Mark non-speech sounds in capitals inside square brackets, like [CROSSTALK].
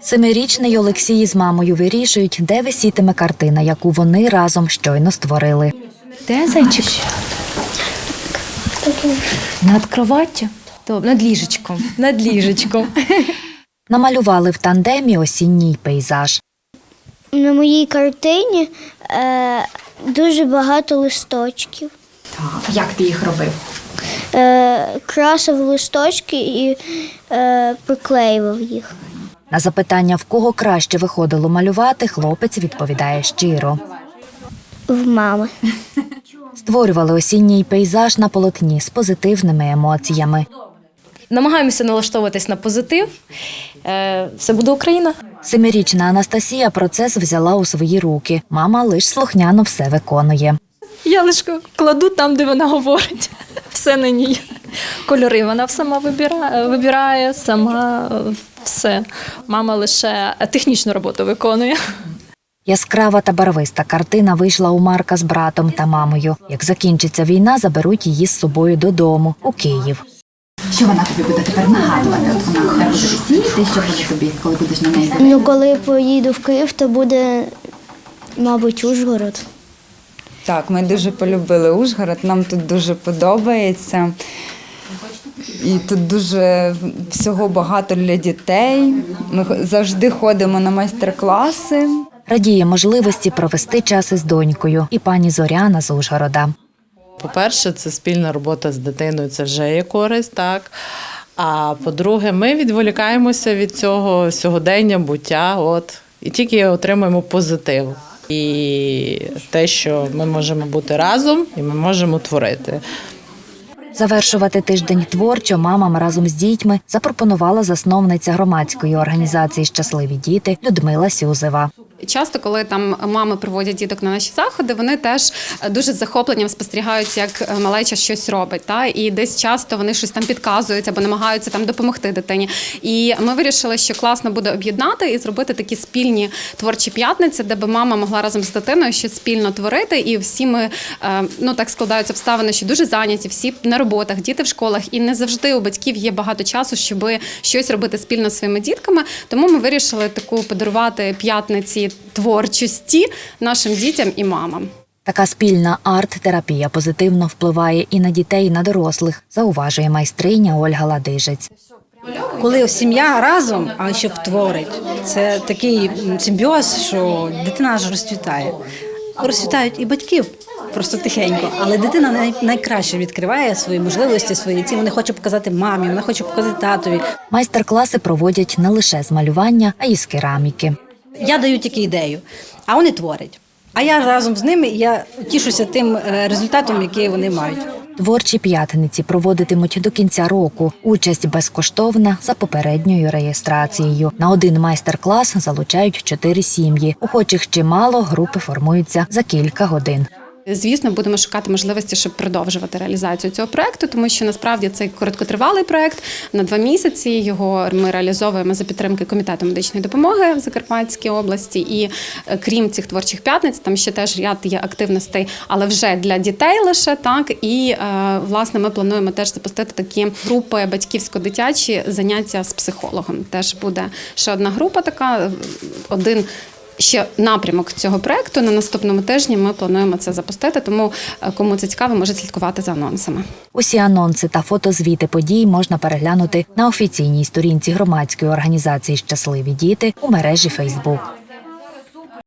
Семирічний Олексій з мамою вирішують, де висітиме картина, яку вони разом щойно створили. Де зайчик? Над кроваттю? Над ліжечком. Над ліжечком. [LAUGHS] Намалювали в тандемі осінній пейзаж. На моїй картині е, дуже багато листочків. Так, як ти їх робив? Е, красив листочки і е, приклеював їх. На запитання, в кого краще виходило малювати, хлопець відповідає щиро. В мами. Створювали осінній пейзаж на полотні з позитивними емоціями. Намагаємося налаштовуватись на позитив. Е, Все буде Україна. Семирічна Анастасія процес взяла у свої руки. Мама лиш слухняно все виконує. Я лише кладу там, де вона говорить. Все на ній. Кольори вона сама вибирає, вибирає, сама все. Мама лише технічну роботу виконує. Яскрава та барвиста картина вийшла у Марка з братом та мамою. Як закінчиться війна, заберуть її з собою додому у Київ. Що вона тобі буде тепер нагадувати? От вона буде висіти, що буде тобі, коли будеш на неї? Ну, коли поїду в Київ, то буде, мабуть, Ужгород. Так, ми дуже полюбили Ужгород, нам тут дуже подобається. І тут дуже всього багато для дітей. Ми завжди ходимо на майстер-класи. Радіє можливості провести час із донькою і пані Зоряна з Ужгорода. По-перше, це спільна робота з дитиною, це вже є користь, так. А по-друге, ми відволікаємося від цього сьогодення, буття, от, і тільки отримуємо позитив. І те, що ми можемо бути разом, і ми можемо творити. Завершувати тиждень творчо мамам разом з дітьми запропонувала засновниця громадської організації Щасливі діти Людмила Сюзева. Часто, коли там мами приводять діток на наші заходи, вони теж е, дуже з захопленням спостерігають, як е, малеча щось робить. Та і десь часто вони щось там підказують або намагаються там допомогти дитині. І ми вирішили, що класно буде об'єднати і зробити такі спільні творчі п'ятниці, де би мама могла разом з дитиною щось спільно творити. І всі ми е, ну так складаються обставини, що дуже зайняті, всі на роботах, діти в школах, і не завжди у батьків є багато часу, щоб щось робити спільно зі своїми дітками. Тому ми вирішили таку подарувати п'ятниці творчості нашим дітям і мамам. Така спільна арт-терапія позитивно впливає і на дітей, і на дорослих, зауважує майстриня Ольга Ладижець. Коли сім'я разом, а ще творить, це такий симбіоз, що дитина аж розцвітає. Розцвітають і батьків просто тихенько, але дитина най- найкраще відкриває свої можливості, свої ці. Вона хоче показати мамі, вона хоче показати татові. Майстер-класи проводять не лише з малювання, а й з кераміки. Я даю тільки ідею, а вони творять. А я разом з ними я тішуся тим е, результатом, який вони мають. Творчі п'ятниці проводитимуть до кінця року. Участь безкоштовна за попередньою реєстрацією. На один майстер-клас залучають чотири сім'ї. Охочих чимало, групи формуються за кілька годин. Звісно, будемо шукати можливості, щоб продовжувати реалізацію цього проекту, тому що насправді це короткотривалий проект на два місяці. Його ми реалізовуємо за підтримки комітету медичної допомоги в Закарпатській області. І е, крім цих творчих п'ятниць, там ще теж ряд є активностей, але вже для дітей лише так. І е, власне ми плануємо теж запустити такі групи батьківсько-дитячі заняття з психологом. Теж буде ще одна група, така е, один ще напрямок цього проекту. На наступному тижні ми плануємо це запустити. Тому е, кому це цікаво, може слідкувати за анонсами. Усі анонси та фотозвіти подій можна переглянути на офіційній сторінці громадської організації Щасливі діти у мережі Фейсбук.